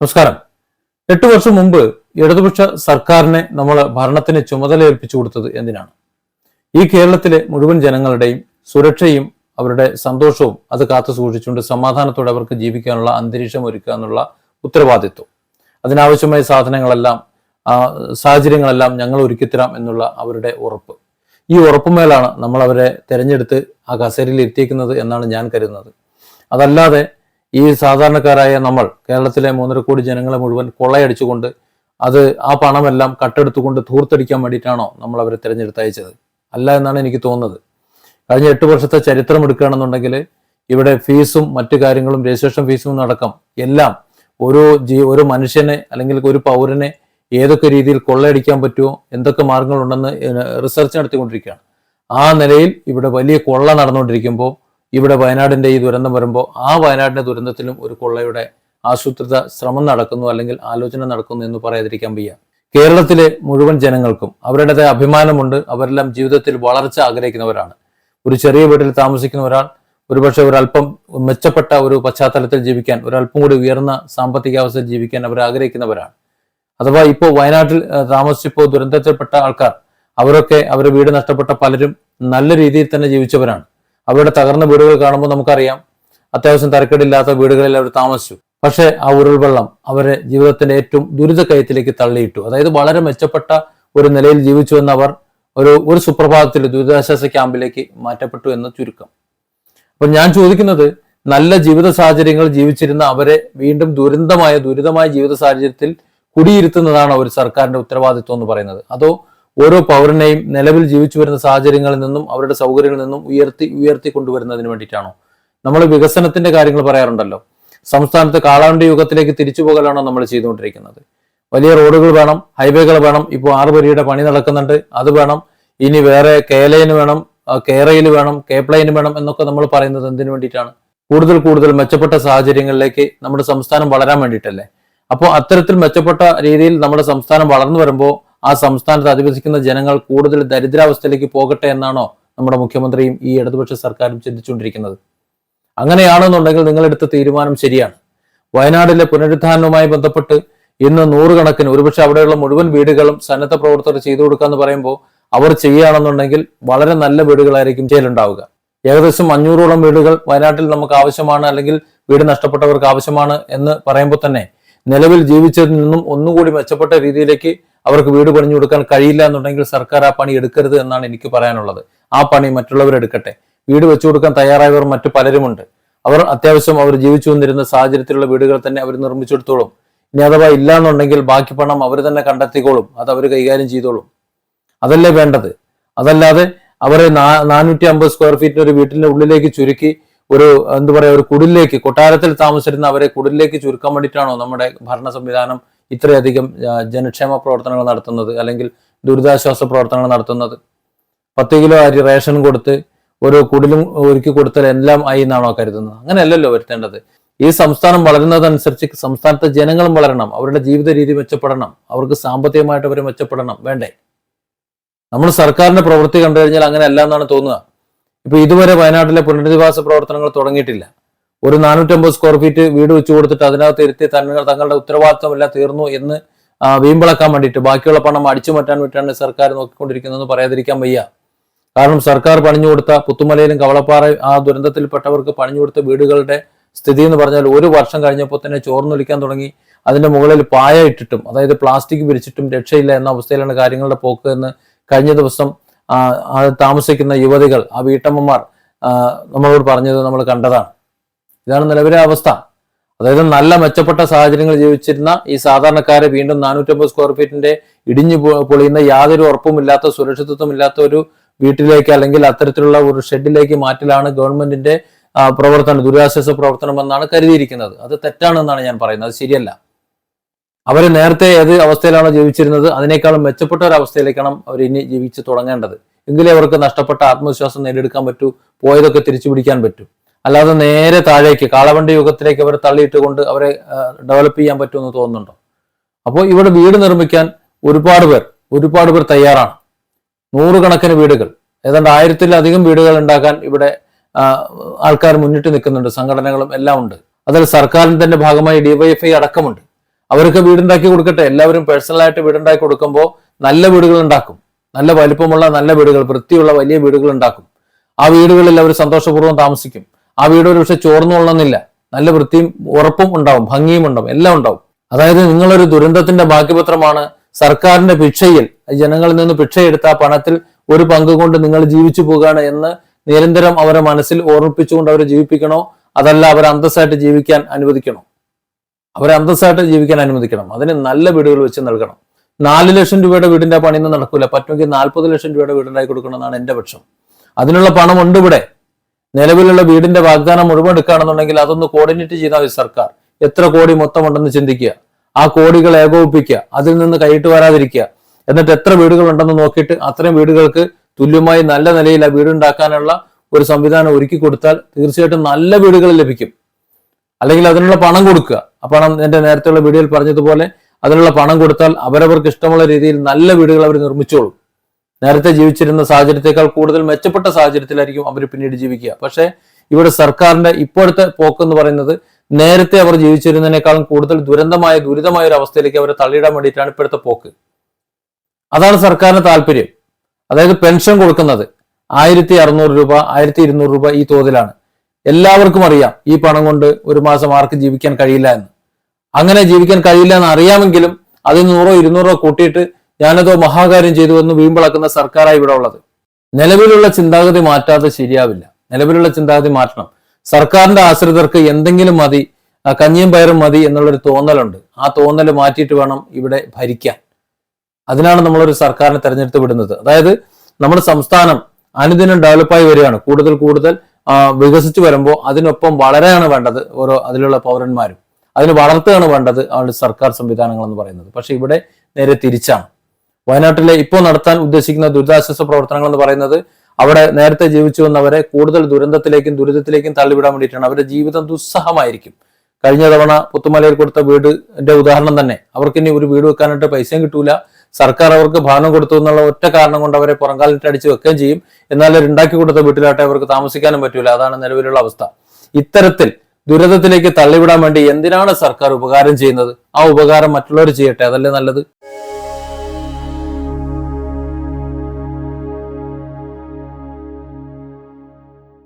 നമസ്കാരം. എട്ട് വർഷം മുമ്പ് ഇടതുപക്ഷ സർക്കാരിനെ നമ്മൾ ഭരണത്തിന് ചുമതല ഏൽപ്പിച്ചു കൊടുത്തത് എന്തിനാണ്? ഈ കേരളത്തിലെ മുഴുവൻ ജനങ്ങളുടെയും സുരക്ഷയും അവരുടെ സന്തോഷവും അത് കാത്തു സൂക്ഷിച്ചുകൊണ്ട് സമാധാനത്തോടെ അവർക്ക് ജീവിക്കാനുള്ള അന്തരീക്ഷം ഒരുക്കുക എന്നുള്ള ഉത്തരവാദിത്വം. അതിനാവശ്യമായ സാധനങ്ങളെല്ലാം സാഹചര്യങ്ങളെല്ലാം ഞങ്ങൾ ഒരുക്കിത്തരാം എന്നുള്ള അവരുടെ ഉറപ്പ്. ഈ ഉറപ്പുമേലാണ് നമ്മൾ അവരെ തെരഞ്ഞെടുത്ത് ആ കസേരയിൽ എത്തിക്കുന്നത് എന്നാണ് ഞാൻ കരുതുന്നത്. അതല്ലാതെ ഈ സാധാരണക്കാരായ നമ്മൾ കേരളത്തിലെ മൂന്നര കോടി ജനങ്ങളെ മുഴുവൻ കൊള്ളയടിച്ചുകൊണ്ട് അത് ആ പണമെല്ലാം കട്ടെടുത്തുകൊണ്ട് ധൂർത്തടിക്കാൻ വേണ്ടിയിട്ടാണോ നമ്മൾ അവരെ തിരഞ്ഞെടുത്തയച്ചത് അല്ല എന്നാണ് എനിക്ക് തോന്നുന്നത്. കഴിഞ്ഞ എട്ട് വർഷത്തെ ചരിത്രം എടുക്കുകയാണെന്നുണ്ടെങ്കിൽ ഇവിടെ ഫീസും മറ്റു കാര്യങ്ങളും രജിസ്ട്രേഷൻ ഫീസും അടക്കം എല്ലാം ഒരു ജീ ഒരു മനുഷ്യനെ അല്ലെങ്കിൽ ഒരു പൗരനെ ഏതൊക്കെ രീതിയിൽ കൊള്ളയടിക്കാൻ പറ്റുമോ എന്തൊക്കെ മാർഗങ്ങളുണ്ടെന്ന് റിസർച്ച് നടത്തിക്കൊണ്ടിരിക്കുകയാണ്. ആ നിലയിൽ ഇവിടെ വലിയ കൊള്ള നടന്നുകൊണ്ടിരിക്കുമ്പോൾ ഇവിടെ വയനാടിന്റെ ഈ ദുരന്തം വരുമ്പോൾ ആ വയനാടിന്റെ ദുരന്തത്തിലും ഒരു കൊള്ളയുടെ ആസൂത്രിത ശ്രമം നടക്കുന്നു അല്ലെങ്കിൽ ആലോചന നടക്കുന്നു എന്ന് പറയാതിരിക്കാൻ വയ്യ. കേരളത്തിലെ മുഴുവൻ ജനങ്ങൾക്കും അവരുടേതായ അഭിമാനമുണ്ട്. അവരെല്ലാം ജീവിതത്തിൽ വളർച്ച ആഗ്രഹിക്കുന്നവരാണ്. ഒരു ചെറിയ വീട്ടിൽ താമസിക്കുന്ന ഒരാൾ ഒരുപക്ഷെ ഒരല്പം മെച്ചപ്പെട്ട ഒരു പശ്ചാത്തലത്തിൽ ജീവിക്കാൻ ഒരല്പം കൂടി ഉയർന്ന സാമ്പത്തികാവസ്ഥയിൽ ജീവിക്കാൻ അവർ ആഗ്രഹിക്കുന്നവരാണ്. അഥവാ ഇപ്പോൾ വയനാട്ടിൽ താമസിച്ചപ്പോൾ ദുരന്തത്തിൽപ്പെട്ട ആൾക്കാർ അവരൊക്കെ അവരുടെ വീട് നഷ്ടപ്പെട്ട പലരും നല്ല രീതിയിൽ തന്നെ ജീവിച്ചവരാണ്. അവരുടെ തകർന്ന വീടുകൾ കാണുമ്പോൾ നമുക്കറിയാം അത്യാവശ്യം തരക്കേടില്ലാത്ത വീടുകളിൽ അവർ താമസിച്ചു. പക്ഷേ ആ ഉരുൾവെള്ളം അവരെ ജീവിതത്തിന്റെ ഏറ്റവും ദുരിതക്കയത്തിലേക്ക് തള്ളിയിട്ടു. അതായത് വളരെ മെച്ചപ്പെട്ട ഒരു നിലയിൽ ജീവിച്ചു എന്ന് അവർ ഒരു ഒരു സുപ്രഭാതത്തിൽ ദുരിതാശ്വാസ ക്യാമ്പിലേക്ക് മാറ്റപ്പെട്ടു എന്ന് ചുരുക്കം. അപ്പൊ ഞാൻ ചോദിക്കുന്നത് നല്ല ജീവിത സാഹചര്യങ്ങൾ ജീവിച്ചിരുന്ന അവരെ വീണ്ടും ദുരന്തമായ ദുരിതമായ ജീവിത സാഹചര്യത്തിൽ കുടിയിരുത്തുന്നതാണ് ഒരു സർക്കാരിന്റെ ഉത്തരവാദിത്വം എന്ന് പറയുന്നത്. അതോ ഓരോ പൗരനെയും നിലവിൽ ജീവിച്ചു വരുന്ന സാഹചര്യങ്ങളിൽ നിന്നും അവരുടെ സൗകര്യങ്ങളിൽ നിന്നും ഉയർത്തി ഉയർത്തി കൊണ്ടുവരുന്നതിന് വേണ്ടിയിട്ടാണോ? നമ്മൾ വികസനത്തിന്റെ കാര്യങ്ങൾ പറയാറുണ്ടല്ലോ. സംസ്ഥാനത്ത് കാളാണ്ട് യുഗത്തിലേക്ക് തിരിച്ചു പോകലാണോ നമ്മൾ ചെയ്തുകൊണ്ടിരിക്കുന്നത്. വലിയ റോഡുകൾ വേണം ഹൈവേകൾ വേണം ഇപ്പോൾ ആറ് വരിയുടെ പണി നടക്കുന്നുണ്ട്. അത് വേണം ഇനി വേറെ കേലയിന് വേണം കേരയിൽ വേണം കേപ്ലൈന് വേണം എന്നൊക്കെ നമ്മൾ പറയുന്നത് എന്തിനു വേണ്ടിയിട്ടാണ്? കൂടുതൽ കൂടുതൽ മെച്ചപ്പെട്ട സാഹചര്യങ്ങളിലേക്ക് നമ്മുടെ സംസ്ഥാനം വളരാൻ വേണ്ടിയിട്ടല്ലേ? അപ്പോൾ അത്തരത്തിൽ മെച്ചപ്പെട്ട രീതിയിൽ നമ്മുടെ സംസ്ഥാനം വളർന്നു വരുമ്പോൾ ആ സംസ്ഥാനത്ത് അധിവസിക്കുന്ന ജനങ്ങൾ കൂടുതൽ ദരിദ്രാവസ്ഥയിലേക്ക് പോകട്ടെ എന്നാണോ നമ്മുടെ മുഖ്യമന്ത്രിയും ഈ ഇടതുപക്ഷ സർക്കാരും ചിന്തിച്ചുകൊണ്ടിരിക്കുന്നത്? അങ്ങനെയാണെന്നുണ്ടെങ്കിൽ നിങ്ങളെടുത്ത തീരുമാനം ശരിയാണ്. വയനാടിലെ പുനരുദ്ധാരണവുമായി ബന്ധപ്പെട്ട് ഇന്ന് നൂറുകണക്കിന് ഒരുപക്ഷെ അവിടെയുള്ള മുഴുവൻ വീടുകളും സന്നദ്ധ പ്രവർത്തകർ ചെയ്തു കൊടുക്കാന്ന് പറയുമ്പോൾ അവർ ചെയ്യുകയാണെന്നുണ്ടെങ്കിൽ വളരെ നല്ല വീടുകളായിരിക്കും ചെയ്യലുണ്ടാവുക ഏകദേശം അഞ്ഞൂറോളം വീടുകൾ വയനാട്ടിൽ നമുക്ക് ആവശ്യമാണ് അല്ലെങ്കിൽ വീട് നഷ്ടപ്പെട്ടവർക്ക് ആവശ്യമാണ് എന്ന് പറയുമ്പോൾ തന്നെ നിലവിൽ ജീവിച്ചതിൽ നിന്നും ഒന്നുകൂടി മെച്ചപ്പെട്ട രീതിയിലേക്ക് അവർക്ക് വീട് പണിഞ്ഞു കൊടുക്കാൻ കഴിയില്ല എന്നുണ്ടെങ്കിൽ സർക്കാർ ആ പണി എടുക്കരുത് എന്നാണ് എനിക്ക് പറയാനുള്ളത്. ആ പണി മറ്റുള്ളവർ എടുക്കട്ടെ. വീട് വെച്ചു കൊടുക്കാൻ തയ്യാറായവർ മറ്റു പലരുമുണ്ട്. അവർ അത്യാവശ്യം അവർ ജീവിച്ചു വന്നിരുന്ന സാഹചര്യത്തിലുള്ള വീടുകൾ തന്നെ അവർ നിർമ്മിച്ചെടുത്തോളും. ഇനി അഥവാ ഇല്ല എന്നുണ്ടെങ്കിൽ ബാക്കി പണം അവർ തന്നെ കണ്ടെത്തിക്കോളും. അത് അവർ കൈകാര്യം ചെയ്തോളും. അതല്ലേ വേണ്ടത്? അതല്ലാതെ അവരെ നാനൂറ്റി അമ്പത് സ്ക്വയർ ഫീറ്റിന് ഒരു വീട്ടിന്റെ ഉള്ളിലേക്ക് ചുരുക്കി ഒരു എന്താ പറയാ ഒരു കുടിലേക്ക് കൊട്ടാരത്തിൽ താമസിച്ചിരുന്ന അവരെ കുടിലേക്ക് ചുരുക്കാൻ വേണ്ടിയിട്ടാണോ നമ്മുടെ ഭരണ സംവിധാനം ഇത്രയധികം ജനക്ഷേമ പ്രവർത്തനങ്ങൾ നടത്തുന്നത് അല്ലെങ്കിൽ ദുരിതാശ്വാസ പ്രവർത്തനങ്ങൾ നടത്തുന്നത്. പത്ത് കിലോ അരി റേഷൻ കൊടുത്ത് ഒരു കുടിലും ഒരുക്കി കൊടുത്താൽ എല്ലാം ആയി എന്നാണോ കരുതുന്നത്? അങ്ങനെയല്ലല്ലോ വരുത്തേണ്ടത്. ഈ സംസ്ഥാനം വളരുന്നതനുസരിച്ച് സംസ്ഥാനത്തെ ജനങ്ങളും വളരണം അവരുടെ ജീവിത രീതി മെച്ചപ്പെടണം അവർക്ക് സാമ്പത്തികമായിട്ട് അവർ മെച്ചപ്പെടണം. വേണ്ടേ? നമ്മൾ സർക്കാരിന്റെ പ്രവൃത്തി കണ്ടു കഴിഞ്ഞാൽ അങ്ങനെ അല്ല എന്നാണ് തോന്നുക. ഇപ്പൊ ഇതുവരെ വയനാട്ടിലെ പുനരധിവാസ പ്രവർത്തനങ്ങൾ തുടങ്ങിയിട്ടില്ല. ഒരു നാനൂറ്റമ്പത് സ്ക്വയർ ഫീറ്റ് വീട് വെച്ചു കൊടുത്തിട്ട് അതിനകത്ത് ഇരുത്തി തന്നെ തങ്ങളുടെ ഉത്തരവാദിത്തമെല്ലാം തീർന്നു എന്ന് വീമ്പിളക്കാൻ വേണ്ടിയിട്ട് ബാക്കിയുള്ള പണം അടിച്ചു മാറ്റാൻ വേണ്ടിയിട്ടാണ് സർക്കാർ നോക്കിക്കൊണ്ടിരിക്കുന്നതെന്ന് പറയാതിരിക്കാൻ വയ്യ. കാരണം സർക്കാർ പണിഞ്ഞു കൊടുത്ത പുത്തുമലയിലും കവളപ്പാറ ആ ദുരന്തത്തിൽപ്പെട്ടവർക്ക് പണിഞ്ഞു കൊടുത്ത വീടുകളുടെ സ്ഥിതി എന്ന് പറഞ്ഞാൽ ഒരു വർഷം കഴിഞ്ഞപ്പോൾ തന്നെ ചോർന്നൊലിക്കാൻ തുടങ്ങി. അതിന്റെ മുകളിൽ പായ ഇട്ടിട്ടും അതായത് പ്ലാസ്റ്റിക് വിരിച്ചിട്ടും രക്ഷയില്ല എന്ന അവസ്ഥയിലാണ് കാര്യങ്ങളുടെ പോക്ക് എന്ന് കഴിഞ്ഞ ദിവസം താമസിക്കുന്ന യുവതികൾ ആ വീട്ടമ്മമാർ നമ്മളോട് പറഞ്ഞത് നമ്മൾ കണ്ടതാണ്. ഇതാണ് നിലവിലെ അവസ്ഥ. അതായത് നല്ല മെച്ചപ്പെട്ട സാഹചര്യങ്ങൾ ജീവിച്ചിരുന്ന ഈ സാധാരണക്കാരെ വീണ്ടും നാനൂറ്റമ്പത് സ്ക്വയർ ഫീറ്റിന്റെ ഇടിഞ്ഞു പൊളിയുന്ന യാതൊരു ഉറപ്പുമില്ലാത്ത സുരക്ഷിതത്വമില്ലാത്ത ഒരു വീട്ടിലേക്ക് അല്ലെങ്കിൽ അത്തരത്തിലുള്ള ഒരു ഷെഡിലേക്ക് മാറ്റലാണ് ഗവൺമെന്റിന്റെ പ്രവർത്തനം ദുരിതാശ്വാസ പ്രവർത്തനം എന്നാണ് കരുതിയിരിക്കുന്നത്. അത് തെറ്റാണെന്നാണ് ഞാൻ പറയുന്നത്. അത് ശരിയല്ല. അവർ നേരത്തെ ഏത് അവസ്ഥയിലാണോ ജീവിച്ചിരുന്നത് അതിനേക്കാളും മെച്ചപ്പെട്ട ഒരു അവസ്ഥയിലേക്കാണ് അവർ ഇനി ജീവിച്ച് തുടങ്ങേണ്ടത്. എങ്കിലേ അവർക്ക് നഷ്ടപ്പെട്ട ആത്മവിശ്വാസം നേടിയെടുക്കാൻ പറ്റൂ പോയതൊക്കെ തിരിച്ചു പിടിക്കാൻ പറ്റൂ. അല്ലാതെ നേരെ താഴേക്ക് കാളവണ്ടി യുഗത്തിലേക്ക് അവരെ തള്ളിയിട്ട് കൊണ്ട് അവരെ ഡെവലപ്പ് ചെയ്യാൻ പറ്റുമെന്ന് തോന്നുന്നുണ്ടോ? അപ്പോൾ ഇവിടെ വീട് നിർമ്മിക്കാൻ ഒരുപാട് പേർ ഒരുപാട് പേർ തയ്യാറാണ്. നൂറുകണക്കിന് വീടുകൾ. ഏതാണ്ട് ആയിരത്തിലധികം വീടുകൾ ഉണ്ടാക്കാൻ ഇവിടെ ആൾക്കാർ മുന്നിട്ട് നിൽക്കുന്നുണ്ട്. സംഘടനകളും എല്ലാം ഉണ്ട്. അതിൽ സർക്കാരിന്റെ ഭാഗമായി ഡിവൈഎഫ്ഐ അടക്കമുണ്ട്. അവർക്ക് വീടുണ്ടാക്കി കൊടുക്കട്ടെ. എല്ലാവരും പേഴ്സണലായിട്ട് വീടുണ്ടാക്കി കൊടുക്കുമ്പോൾ നല്ല വീടുകൾ ഉണ്ടാക്കും. നല്ല വലിപ്പമുള്ള നല്ല വീടുകൾ വൃത്തിയുള്ള വലിയ വീടുകൾ ഉണ്ടാക്കും. ആ വീടുകളിൽ അവർ സന്തോഷപൂർവം താമസിക്കും. ആ വീട് ഒരു പക്ഷെ ചോർന്നു നല്ല വൃത്തിയും ഉറപ്പും ഉണ്ടാവും ഭംഗിയും ഉണ്ടാവും എല്ലാം ഉണ്ടാവും. അതായത് നിങ്ങളൊരു ദുരന്തത്തിന്റെ ബാക്കിപത്രമാണ് സർക്കാരിന്റെ ഭിക്ഷയിൽ ജനങ്ങളിൽ നിന്ന് ഭിക്ഷയെടുത്ത പണത്തിൽ ഒരു പങ്ക് കൊണ്ട് നിങ്ങൾ ജീവിച്ചു പോകുകയാണ് എന്ന് നിരന്തരം അവരെ മനസ്സിൽ ഓർമ്മിപ്പിച്ചുകൊണ്ട് അവരെ ജീവിപ്പിക്കണോ? അതല്ല അവരെ അന്തസ്സായിട്ട് ജീവിക്കാൻ അനുവദിക്കണോ? അവരെ അന്തസ്സായിട്ട് ജീവിക്കാൻ അനുവദിക്കണം. അതിന് നല്ല വീടുകൾ വെച്ച് നൽകണം. നാല് ലക്ഷം രൂപയുടെ വീടിന്റെ പണിയൊന്നും നടക്കൂല. പറ്റുമെങ്കിൽ നാൽപ്പത് ലക്ഷം രൂപയുടെ വീടുണ്ടായി കൊടുക്കണം എന്നാണ് എന്റെ പക്ഷം. അതിനുള്ള പണം ഉണ്ട് ഇവിടെ. നിലവിലുള്ള വീടിന്റെ വാഗ്ദാനം മുഴുവൻ എടുക്കുകയാണെന്നുണ്ടെങ്കിൽ അതൊന്ന് കോർഡിനേറ്റ് ചെയ്താൽ മതി സർക്കാർ. എത്ര കോടി മൊത്തം ഉണ്ടെന്ന് ചിന്തിക്കുക. ആ കോടികൾ ഏകോപിപ്പിക്കുക. അതിൽ നിന്ന് കൈയിട്ട് വരാതിരിക്കുക. എന്നിട്ട് എത്ര വീടുകൾ ഉണ്ടെന്ന് നോക്കിയിട്ട് അത്രയും വീടുകൾക്ക് തുല്യമായി നല്ല നിലയിൽ ആ വീടുണ്ടാക്കാനുള്ള ഒരു സംവിധാനം ഒരുക്കി കൊടുത്താൽ തീർച്ചയായിട്ടും നല്ല വീടുകൾ ലഭിക്കും. അല്ലെങ്കിൽ അതിനുള്ള പണം കൊടുക്കുക. ആ പണം എന്റെ നേരത്തെയുള്ള വീഡിയോയിൽ പറഞ്ഞതുപോലെ അതിനുള്ള പണം കൊടുത്താൽ അവരവർക്ക് ഇഷ്ടമുള്ള രീതിയിൽ നല്ല വീടുകൾ അവർ നിർമ്മിച്ചോളും. നേരത്തെ ജീവിച്ചിരുന്ന സാഹചര്യത്തെക്കാൾ കൂടുതൽ മെച്ചപ്പെട്ട സാഹചര്യത്തിലായിരിക്കും അവർ പിന്നീട് ജീവിക്കുക. പക്ഷേ ഇവിടെ സർക്കാരിന്റെ ഇപ്പോഴത്തെ പോക്ക് എന്ന് പറയുന്നത് നേരത്തെ അവർ ജീവിച്ചിരുന്നതിനേക്കാളും കൂടുതൽ ദുരന്തമായ ദുരിതമായ ഒരു അവസ്ഥയിലേക്ക് അവരെ തള്ളിയിടാൻ വേണ്ടിയിട്ടാണ് ഇപ്പോഴത്തെ പോക്ക്. അതാണ് സർക്കാരിന് താല്പര്യം. അതായത് പെൻഷൻ കൊടുക്കുന്നത് ആയിരത്തി അറുന്നൂറ് രൂപ ആയിരത്തി ഇരുന്നൂറ് രൂപ ഈ തോതിലാണ്. എല്ലാവർക്കും അറിയാം ഈ പണം കൊണ്ട് ഒരു മാസം ആർക്കും ജീവിക്കാൻ കഴിയില്ല എന്ന്. അങ്ങനെ ജീവിക്കാൻ കഴിയില്ല എന്ന് അറിയാമെങ്കിലും അതിൽ നൂറോ ഇരുന്നൂറോ കൂട്ടിയിട്ട് ഞാനതോ മഹാകാര്യം ചെയ്തു വന്ന് വീമ്പിളക്കുന്ന സർക്കാരായി ഇവിടെ ഉള്ളത്. നിലവിലുള്ള ചിന്താഗതി മാറ്റാതെ ശരിയാവില്ല. നിലവിലുള്ള ചിന്താഗതി മാറ്റണം. സർക്കാരിന്റെ ആശ്രിതർക്ക് എന്തെങ്കിലും മതി കഞ്ഞിയും പയറും മതി എന്നുള്ളൊരു തോന്നലുണ്ട്. ആ തോന്നൽ മാറ്റിയിട്ട് വേണം ഇവിടെ ഭരിക്കാൻ. അതിനാണ് നമ്മളൊരു സർക്കാരിനെ തെരഞ്ഞെടുത്ത് വിടുന്നത്. അതായത് നമ്മുടെ സംസ്ഥാനം അനുദിനം ഡെവലപ്പായി വരികയാണ്. കൂടുതൽ കൂടുതൽ വികസിച്ചു വരുമ്പോൾ അതിനൊപ്പം വളരെയാണ് വേണ്ടത് ഓരോ അതിലുള്ള പൗരന്മാരും. അതിന് വളർത്തുകയാണ് വേണ്ടത് അവരുടെ സർക്കാർ സംവിധാനങ്ങൾ എന്ന് പറയുന്നത്. പക്ഷെ ഇവിടെ നേരെ തിരിച്ചാണ്. വയനാട്ടിലെ ഇപ്പോൾ നടത്താൻ ഉദ്ദേശിക്കുന്ന ദുരിതാശ്വാസ പ്രവർത്തനങ്ങൾ എന്ന് പറയുന്നത് അവിടെ നേരത്തെ ജീവിച്ചു വന്നവരെ കൂടുതൽ ദുരന്തത്തിലേക്കും ദുരിതത്തിലേക്കും തള്ളിവിടാൻ വേണ്ടിയിട്ടാണ്. അവരുടെ ജീവിതം ദുസ്സഹമായിരിക്കും. കഴിഞ്ഞ തവണ പുത്തുമലയിൽ കൊടുത്ത വീടിന്റെ ഉദാഹരണം തന്നെ. അവർക്ക് ഇനി ഒരു വീട് വെക്കാനായിട്ട് പൈസയും കിട്ടൂല. സർക്കാർ അവർക്ക് ഭവനം കൊടുത്തു എന്നുള്ള ഒറ്റ കാരണം കൊണ്ട് അവരെ പുറംകാലിട്ട് അടിച്ച് വെക്കുകയും ചെയ്യും. എന്നാൽ ഉണ്ടാക്കി കൊടുത്ത വീട്ടിലാട്ടെ അവർക്ക് താമസിക്കാനും പറ്റൂല. അതാണ് നിലവിലുള്ള അവസ്ഥ. ഇത്തരത്തിൽ ദുരിതത്തിലേക്ക് തള്ളിവിടാൻ വേണ്ടി എന്തിനാണ് സർക്കാർ ഉപകാരം ചെയ്യുന്നത്? ആ ഉപകാരം മറ്റുള്ളവർ ചെയ്യട്ടെ. അതല്ലേ നല്ലത്?